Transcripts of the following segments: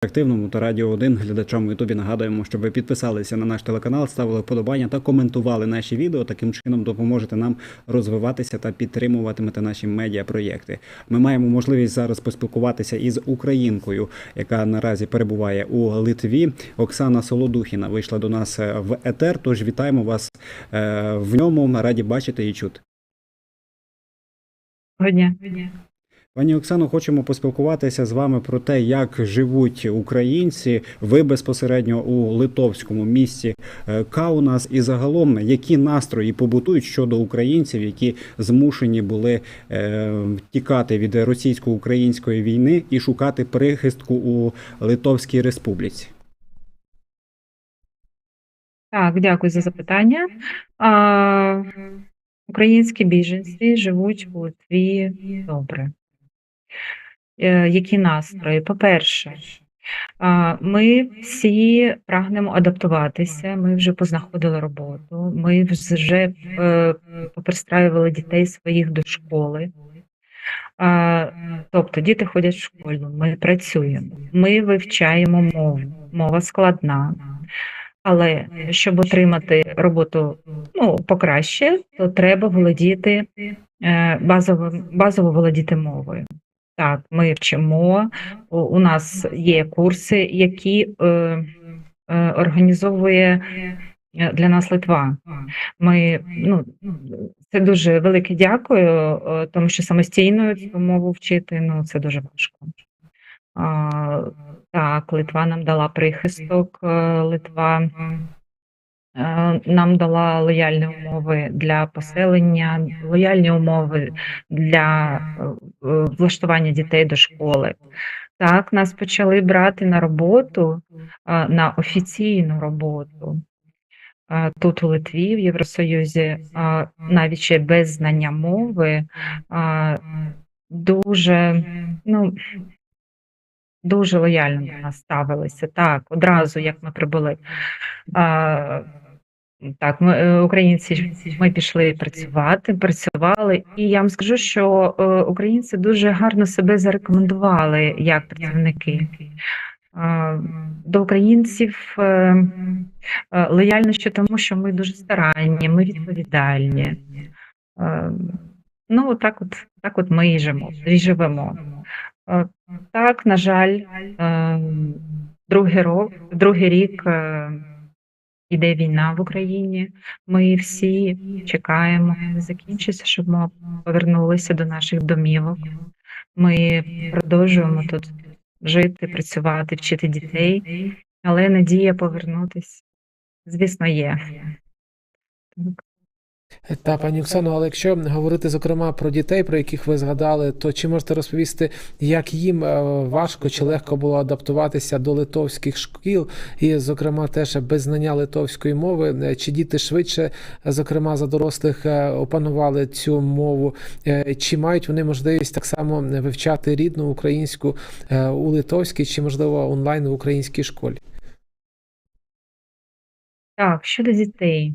Активному та радіо 1 глядачам у Ютубі нагадуємо, щоб ви підписалися на наш телеканал, ставили вподобання та коментували наші відео. Таким чином допоможете нам розвиватися та підтримуватимете наші медіапроєкти. Ми маємо можливість зараз поспілкуватися із українкою, яка наразі перебуває у Литві. Оксана Солодухіна вийшла до нас е, в етер. Тож вітаємо вас е, в ньому. Раді бачити і чути. Доброго дня. Пані Оксано, хочемо поспілкуватися з вами про те, як живуть українці. Ви безпосередньо у литовському місті е, Каунас, і загалом які настрої побутують щодо українців, які змушені були е, тікати від російсько-української війни і шукати прихистку у Литовській Республіці. Так, дякую за запитання. А, українські біженці живуть у Литві добре. Е, Які настрої? По-перше, ми всі прагнемо адаптуватися. Ми вже познаходили роботу, ми вже е, попристраювали дітей своїх до школи. Тобто діти ходять в школу, ми працюємо, ми вивчаємо мову. Мова складна. Але щоб отримати роботу ну, покраще, то треба володіти е, базово, базово володіти мовою. Так, ми вчимо. У, нас є курси, які е, е, організовує е, для нас Литва. Ми ну це дуже велике дякую, е, тому що самостійно цю мову вчити ну це дуже важко. А, так, Литва нам дала прихисток, е, Литва нам дала лояльні умови для поселення, лояльні умови для е, е, влаштування дітей до школи. Так, нас почали брати на роботу, е, на офіційну роботу. е, Тут у Литві, в Євросоюзі, е, навіть ще без знання мови, е, дуже, ну, дуже лояльно до нас ставилися. Так, одразу, як ми прибули. Так, ми е, українці ми пішли працювати, працювали, і я вам скажу, що е, українці дуже гарно себе зарекомендували як працівники. До українців е, лояльно ще тому, що ми дуже старанні, ми відповідальні. Ну, так от, так от ми і живемо. Так, на жаль, другий рок, другий рік іде війна в Україні. Ми всі чекаємо, закінчиться, щоб ми повернулися до наших домівок. Ми продовжуємо тут жити, працювати, вчити дітей, але надія повернутися, звісно, є. Так. Та пані Оксано, але якщо говорити зокрема про дітей, про яких ви згадали, то чи можете розповісти, як їм е, важко чи легко було адаптуватися до литовських шкіл, і, зокрема, теж без знання литовської мови, Е, чи діти швидше, е, зокрема за дорослих, опанували цю мову, чи мають вони можливість так само вивчати рідну українську у литовській, чи можливо онлайн в українській школі? Так, щодо дітей.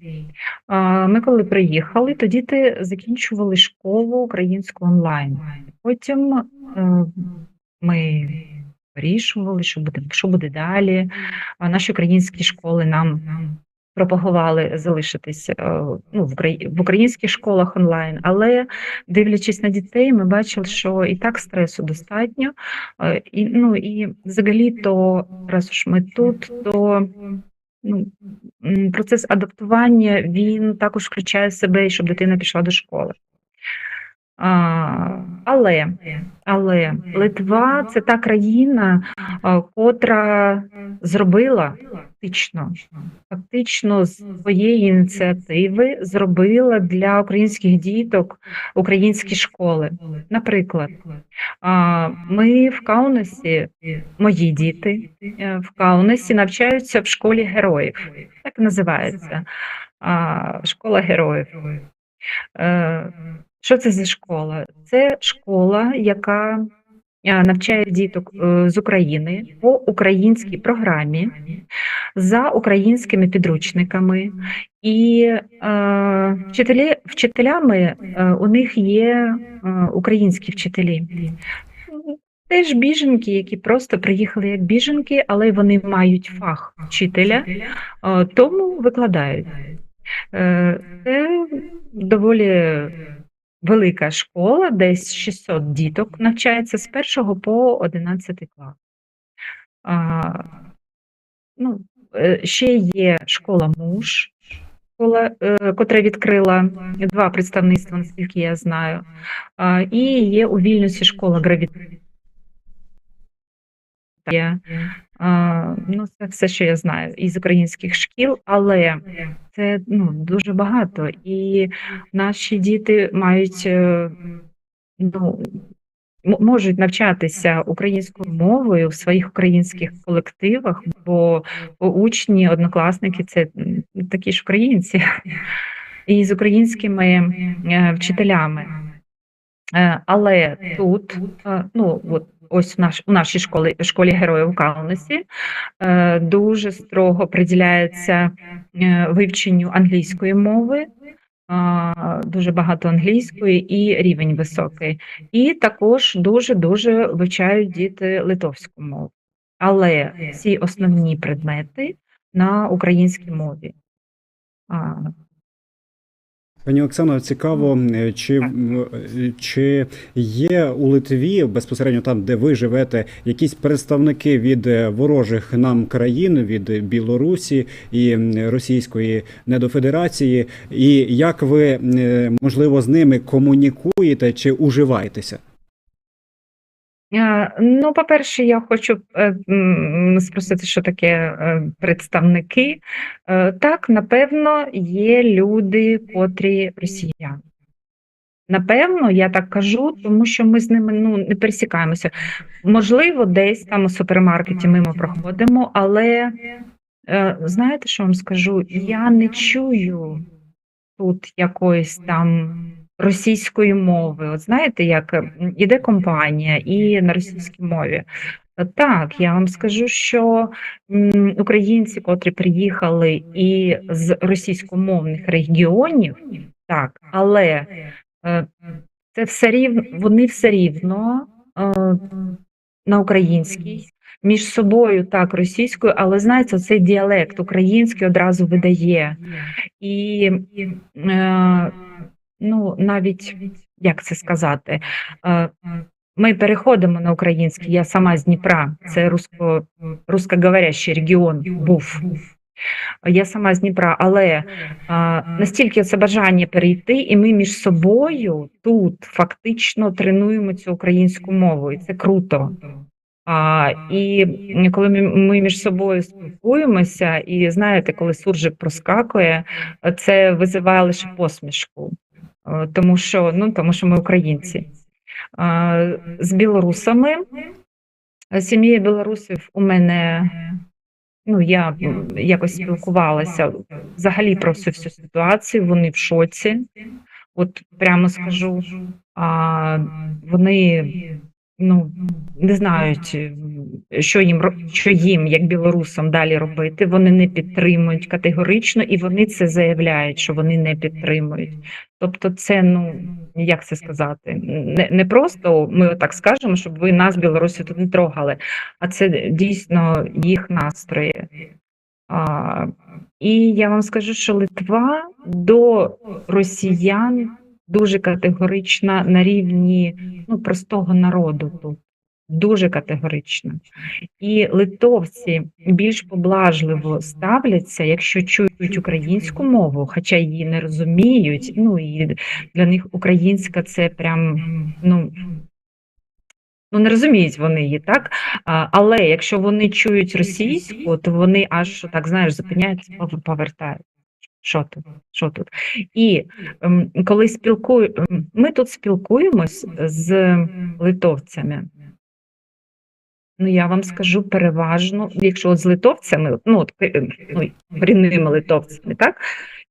Ми коли приїхали, то діти закінчували школу українську онлайн. Потім е, ми вирішували, що буде, що буде далі. Наші українські школи нам пропагували залишитись е, ну, в українських школах онлайн, але дивлячись на дітей, ми бачили, що і так стресу достатньо. Е, І, ну, і взагалі, то раз уж ми тут, то ну, процес адаптування він також включає в себе, щоб дитина пішла до школи. Але, але Литва це та країна, котра зробила фактично, фактично з своєї ініціативи зробила для українських діток українські школи. Наприклад, ми в Каунасі, мої діти е, в Каунасі навчаються в школі героїв. Так називається школа героїв. Що це за школа? Це школа, яка е, навчає діток е, з України по українській програмі за українськими підручниками, і е, вчителі, вчителями е, у них є українські вчителі. теж біженки, які просто приїхали як біженки, але вони мають фах вчителя, тому викладають. Це доволі велика школа, десь 600 діток навчається з 1 по 11 клас. А, ну, е, ще є школа муж, школа, е, котра відкрила два представництва, наскільки я знаю. А, І є у Вільнюсі школа гравітація. Ну, це все, що я знаю із українських шкіл, але це ну, дуже багато. І наші діти мають е, ну, можуть навчатися українською мовою в своїх українських колективах, бо учні, однокласники це такі ж українці, і з українськими е, вчителями. Е, Але тут, ну от ось в наш у нашій школі школі героїв Каунасі е, дуже строго приділяється е, вивченню англійської мови. Дуже багато англійської і рівень високий. І також дуже дуже вивчають діти литовську мову. Але всі основні предмети на українській мові. Пані Оксано, цікаво, е, чи, е, чи є у Литві безпосередньо там, де ви живете, якісь представники від е, ворожих нам країн, від Білорусі і Російської недофедерації, і як ви можливо з ними комунікуєте чи уживаєтеся? Е, Ну, по-перше, я хочу е, спросити, що таке е, представники. Так, напевно, є люди, котрі росіяни. Напевно, я так кажу, тому що ми з ними ну, не пересікаємося. Можливо, десь там у супермаркеті мимо проходимо, але знаєте, що вам скажу? Я не чую тут якоїсь там російської мови. От знаєте, як іде компанія і на російській мові. Е, Так, я вам скажу, що українці, котрі приїхали і з російськомовних регіонів, так, але е, це все рівно, вони все рівно е, на українській. Між собою так російською, але знаєте, цей діалект український одразу видає. І е, ну, навіть як це сказати, е, ми переходимо на український. Я сама з Дніпра, це русско, русскоговорящий регіон був. Я сама з Дніпра, але а, настільки це бажання перейти, і ми між собою тут фактично тренуємо цю українську мову, і це круто. А, і коли ми, між собою спілкуємося, і знаєте, коли суржик проскакує, це визиває лише посмішку, Е, тому що ну тому що ми українці. З білорусами сім'єю сім'я білорусів у мене. Ну, я якось спілкувалася взагалі про всю всю ситуацію. Вони в шоці. От прямо скажу, а вони ну не знають, що їм що їм, як білорусам, далі робити. Вони не підтримують категорично, і вони це заявляють, що вони не підтримують. Тобто, це ну як це сказати, не, не просто ми так скажемо, щоб ви нас, білорусі, тут не трогали, а це дійсно їх настрої. А, і я вам скажу, що Литва до росіян дуже категорична на рівні ну, простого народу тут. Дуже категорично. І литовці більш поблажливо ставляться, якщо чують українську мову, хоча її не розуміють. Ну і для них українська це прям ну. Ну, не розуміють вони її, так? А, але якщо вони чують російську, то вони аж так знаєш, зупиняються, пов- повертають. Що тут? Що тут? І ем, коли спілкую, ем, ми тут спілкуємось з литовцями. Ну, я вам скажу переважно, якщо от з литовцями, ну, от, е, ну, корінними литовцями, так?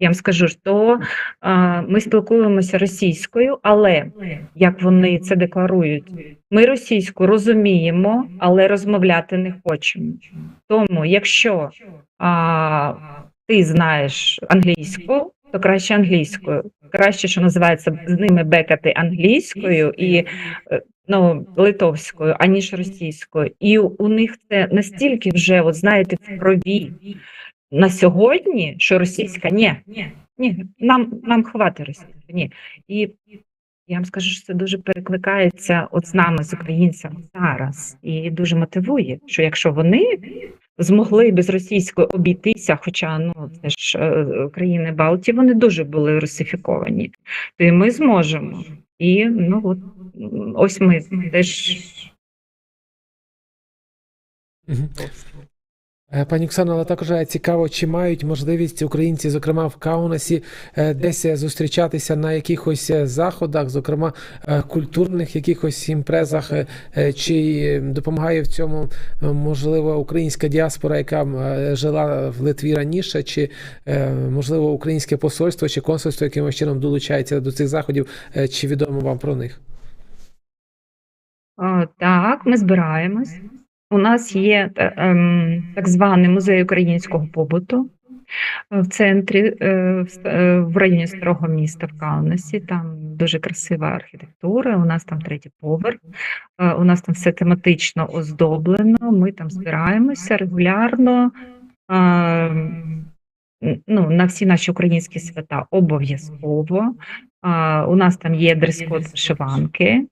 Я вам скажу, що а, ми спілкуємося російською, але як вони це декларують, ми російську розуміємо, але розмовляти не хочемо. Тому, якщо а, ти знаєш англійську, то краще англійською. Краще, що називається, з ними бекати англійською і е, ну, литовською, аніж російською. І у, них це настільки вже, от знаєте, в крові на сьогодні, що російська ні, ні, нам, нам хватить російська, ні. І я вам скажу, що це дуже перекликається от з нами, з українцями зараз, і дуже мотивує, що якщо вони змогли без російської обійтися, хоча ну це ж е, країни Балтії, вони дуже були русифіковані, то і ми зможемо. І ну от ось ми теж. Е, Пані Оксано, але також е, цікаво, чи мають можливість українці, зокрема в Каунасі, е, десь зустрічатися на якихось заходах, зокрема культурних якихось імпрезах, чи допомагає в цьому можливо українська діаспора, яка жила в Литві раніше, чи можливо українське посольство чи консульство якимось чином долучається до цих заходів, чи відомо вам про них? О, так, ми збираємось. У нас є е, ем, так званий музей українського побуту е, в центрі, е, в, районі старого міста в Каунасі. Там дуже красива архітектура. У нас там третій поверх. У нас там все тематично оздоблено. Ми там збираємося регулярно. Ну, на всі наші українські свята обов'язково. У нас там є дрес-код вишиванки.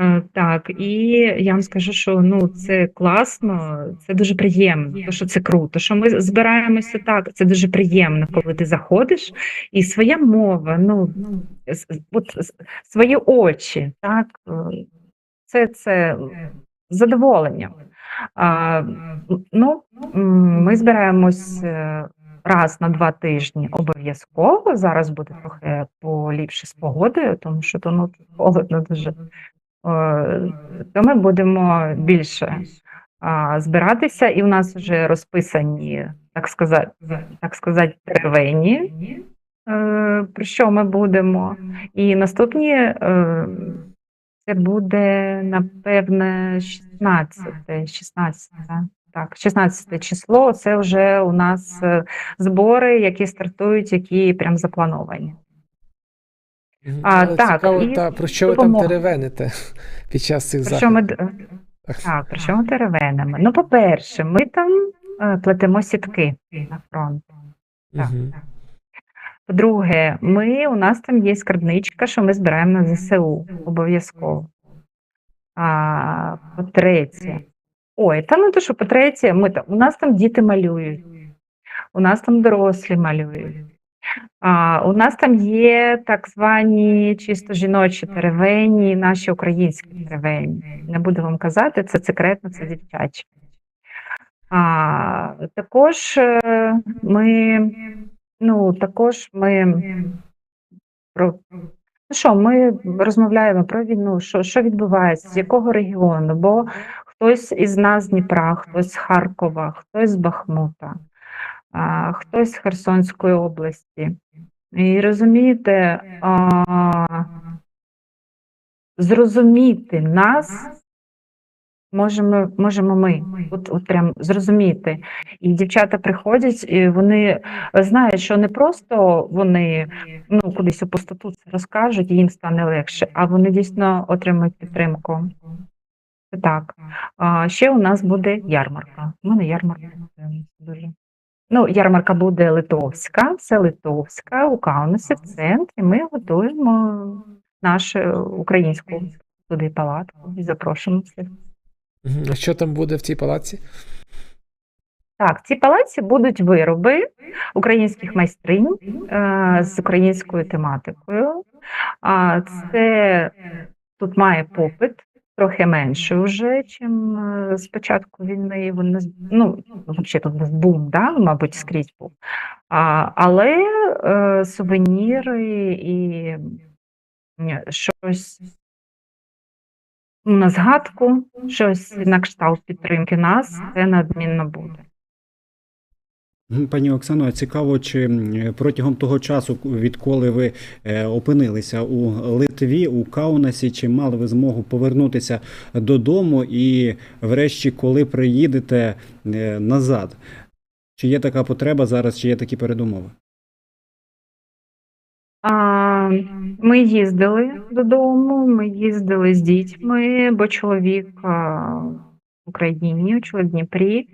Е, Так, і я вам скажу, що ну це класно, це дуже приємно, то, що це круто. Що ми збираємося так, це дуже приємно, коли ти заходиш, і своя мова, ну от свої очі, так е, це, це задоволення. А, ну, ми збираємось е, раз на два тижні обов'язково. Зараз буде трохи поліпше з погодою, тому що то ну холодно дуже. Е, То ми будемо більше а, збиратися, і в нас вже розписані, так сказати, так сказати, теревені, про що ми будемо. І наступні е, це буде, напевне, 16, 16, так, 16 число. Це вже у нас е, збори, які стартують, які прям заплановані. А, Але так, цікаво, і та, про що ви допомога. там теревените під час цих Про що ми д- так, про що ми теревенимо? Ну, по-перше, ми там е, плетемо сітки на фронт. Так, Мгм. По-друге, ми, у нас там є скарбничка, що ми збираємо на ЗСУ обов'язково. А, по-третє, ой, та ну то що, по-третє, ми там, у нас там діти малюють, у нас там дорослі малюють. А, у нас там є так звані чисто жіночі теревені, наші українські теревені. Не буду вам казати, це секретно, це дівчачі. А, також е, ми, ну, також ми про ну що, ми розмовляємо про війну, що, що відбувається, з якого регіону, бо хтось із нас з Дніпра, хтось з Харкова, хтось з Бахмута, хтось з Херсонської області. І розумієте, зрозуміти нас можемо, можемо ми. От, от прям зрозуміти. І дівчата приходять, і вони знають, що не просто вони ну, кудись у пустоту це розкажуть, і їм стане легше, а вони дійсно отримують підтримку. Так. А, ще у нас буде ярмарка. У мене ярмарка дуже. Ну, ярмарка буде литовська, це литовська, у Каунасі в центрі. Ми готуємо нашу українську туди палатку і запрошуємо всіх. А що там буде в цій палаці? Так, в цій палаці будуть вироби українських майстринь е, з українською тематикою. А це тут має попит трохи менше вже, чим спочатку з початку війни. Вони ну, взагалі тут був бум, да, мабуть, скрізь був. А, але е, сувеніри і щось на згадку, щось на кшталт підтримки нас, це надмінно буде. Пані Оксано, цікаво, чи протягом того часу, відколи ви е, опинилися у Литві, у Каунасі, чи мали ви змогу повернутися додому і, врешті, коли приїдете е, назад? Чи є така потреба зараз, чи є такі передумови? Ми їздили додому, ми їздили з дітьми, бо чоловік в Україні, чоловік в Дніпрі.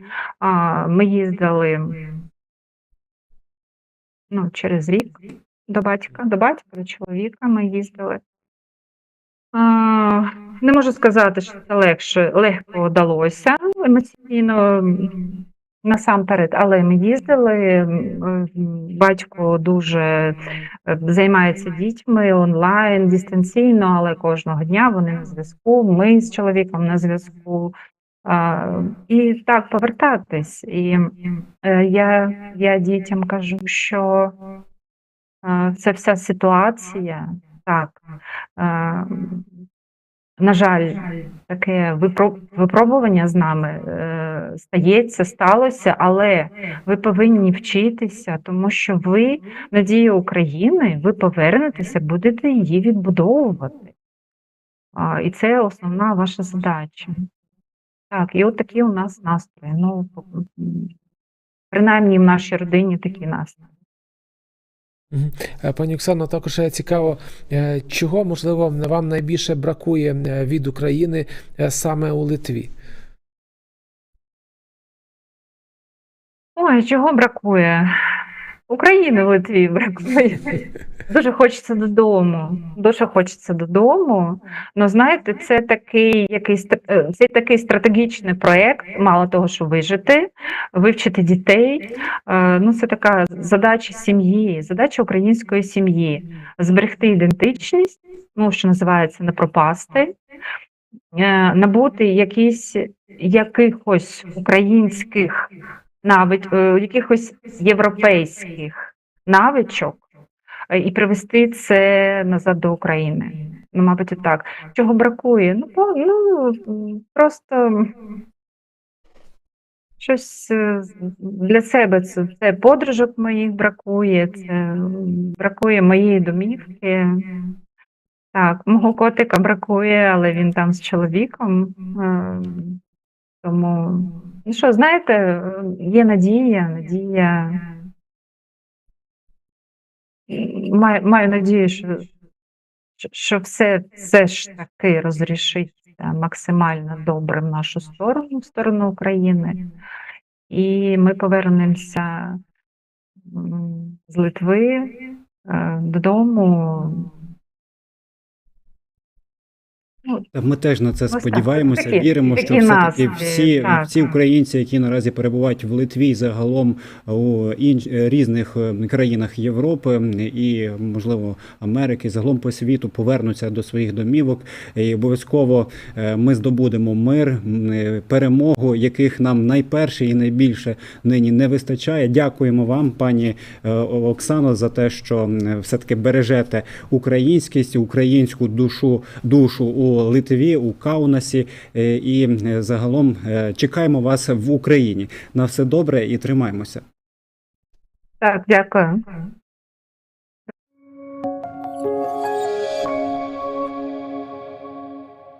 Ми їздили ну, через рік до батька, до батька, до чоловіка ми їздили. А, Не можу сказати, що це легше, легко вдалося емоційно насамперед, але ми їздили. Батько дуже е, займається дітьми онлайн, дистанційно, але кожного дня вони на зв'язку. Ми з чоловіком на зв'язку. І так повертатись. І е, я, я дітям кажу, що е, це вся ситуація, так. е, На жаль, таке випробування з нами стається, сталося, але ви повинні вчитися, тому що ви надія України, ви повернетеся, будете її відбудовувати. І це основна ваша задача. Так, і от такі у нас настрої. Ну, принаймні в нашій родині такі настрої. Е, Пані Оксано, також е, цікаво, е, чого можливо вам найбільше бракує від України саме у Литві? Ой, чого бракує? України в Литві бракує. Дуже хочеться додому. Дуже хочеться додому. Ну, знаєте, це такий якийсь е, це такий стратегічний проєкт, мало того, що вижити, вивчити дітей. Е, Ну, це така задача сім'ї, задача української сім'ї зберегти ідентичність, ну, що називається, не пропасти, е, набути якісь якихось українських навич, е, якихось європейських навичок е, і привести це назад до України. Ну, мабуть, і так. Чого бракує? Ну, по- ну просто щось е, для себе це, це подружок моїх бракує, це бракує моєї домівки. Так, мого котика бракує, але він там з чоловіком. Тому, ну що, знаєте, є надія, надія. Маю, маю надію, що, що- що все, все ж таки розрішиться максимально добре в нашу сторону, в сторону України. І ми повернемося з Литви е, додому. Та Ми теж на це сподіваємося, віримо, що все-таки настрої, всі, так. всі українці, які наразі перебувають в Литві, загалом у інш... різних е, країнах Європи і, можливо, Америки, загалом по світу повернуться до своїх домівок. І обов'язково е, ми здобудемо мир, е, перемогу, яких нам найперше і найбільше нині не вистачає. Дякуємо вам, пані е, Оксано, за те, що все-таки бережете українськість, українську душу, душу у Литві, у Каунасі. е, І е, загалом е, чекаємо вас в Україні. На все добре і тримаємося. Так, дякую.